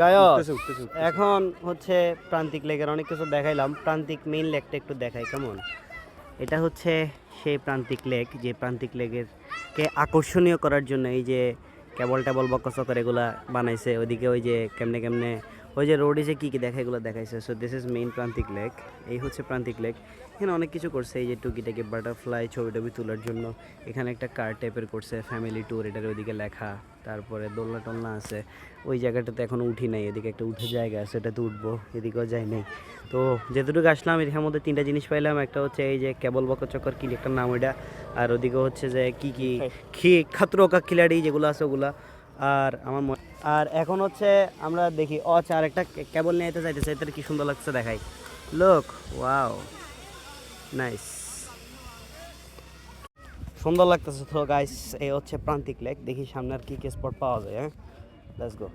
গায়ক। এখন হচ্ছে প্রান্তিক লেকের অনেক কিছু দেখাইলাম। প্রান্তিক মেইন লেকটা একটু দেখাই কেমন? এটা হচ্ছে সেই প্রান্তিক লেক যে প্রান্তিক লেকের কে আকর্ষণীয় করার জন্য এই যে কেবল টেবল বকচকর এগুলা বানাইছে। ওইদিকে ওই যে কেমনে কেমনে ওই যে রোডে যে কী কী দেখা এগুলো দেখাইছে। So this is main Prantik lake এই হচ্ছে প্রান্তিক লেক এখানে অনেক কিছু করছে। এই যে টুকিটাকি বাটারফ্লাই ছবি টবি তোলার জন্য। এখানে একটা কার টাইপের করছে ফ্যামিলি ট্যুর এটার ওইদিকে লেখা। তারপরে দোলনা টোলনা আছে। ওই জায়গাটাতে এখনও উঠি নাই। এদিকে একটা উঠে জায়গা আছে এটাতে উঠবো। এদিকেও যাই নাই। তো যেতটুকু আসলাম এর মধ্যে তিনটা জিনিস পাইলাম। একটা হচ্ছে এই যে কেবল বকচকর কি একটা নাম ওইটা। আর ওদিকে হচ্ছে যে কি কি খি খাতরো কা খিলাড়ি যেগুলো আছে ওগুলা। আর আমার মনে আর এখন হচ্ছে আমরা দেখি ও আচ্ছা আর একটা কেবল নিয়ে যেতে চাইতেছে, এটার কি সুন্দর লাগছে দেখাই। লোক ওয়াও নাইস সুন্দর লাগতেছে তো গাইস এই হচ্ছে প্রান্তিক লেক দেখি সামনে আর কি কি স্পট পাওয়া যায় হ্যাঁ? Let's go